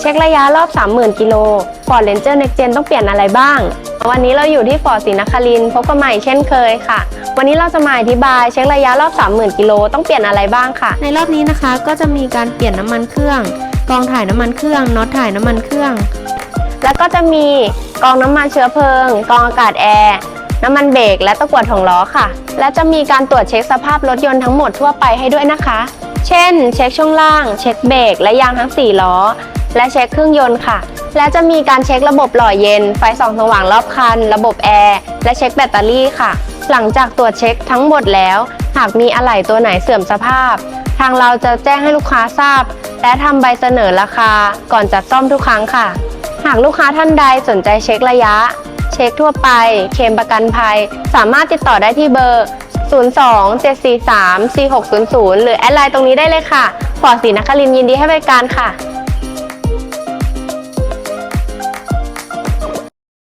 เช็คระยะรอบ 30,000 กิโล Ford Ranger Next Gen ต้องเปลี่ยนอะไรบ้าง วันนี้เราอยู่ที่ฟอร์ดศรีนครินทร์พบกันใหม่เช่นเคยค่ะ วันนี้เราจะมาอธิบายเช็คระยะรอบ 30,000 กิโลต้องเปลี่ยนอะไรบ้างค่ะ ในรอบนี้นะคะก็จะมีการเปลี่ยนน้ำมันเครื่องกองถ่ายน้ำมันเครื่องน็อตถ่ายน้ำมันเครื่อง แล้วก็จะมีกองน้ำมันเชื้อเพลิง กองอากาศแอร์น้ำมันเบรกและตะกรวดของล้อค่ะ และจะมีการตรวจเช็คสภาพรถยนต์ทั้งหมดทั่วไปให้ด้วยนะคะ เช่น เช็คช่วงล่าง เช็คเบรกและยางทั้ง 4 ล้อ และเช็คเครื่องยนต์ค่ะ และจะมีการเช็คระบบหล่อเย็น ไฟส่องสว่างรอบคัน ระบบแอร์และเช็คแบตเตอรี่ค่ะ หลังจากตรวจเช็คทั้งหมดแล้ว หากมีอะไหล่ตัวไหนเสื่อมสภาพ ทางเราจะแจ้งให้ลูกค้าทราบ และทำใบเสนอราคา ก่อนจัดซ่อมทุกครั้งค่ะ หากลูกค้าท่านใดสนใจเช็คระยะ เช็คทั่วไป เคลมประกันภัย สามารถติดต่อได้ที่เบอร์ 02 743 4600 หรือแอดไลน์ตรงนี้ได้เลยค่ะฟอร์ดศรีนครินยินดีให้บริการค่ะ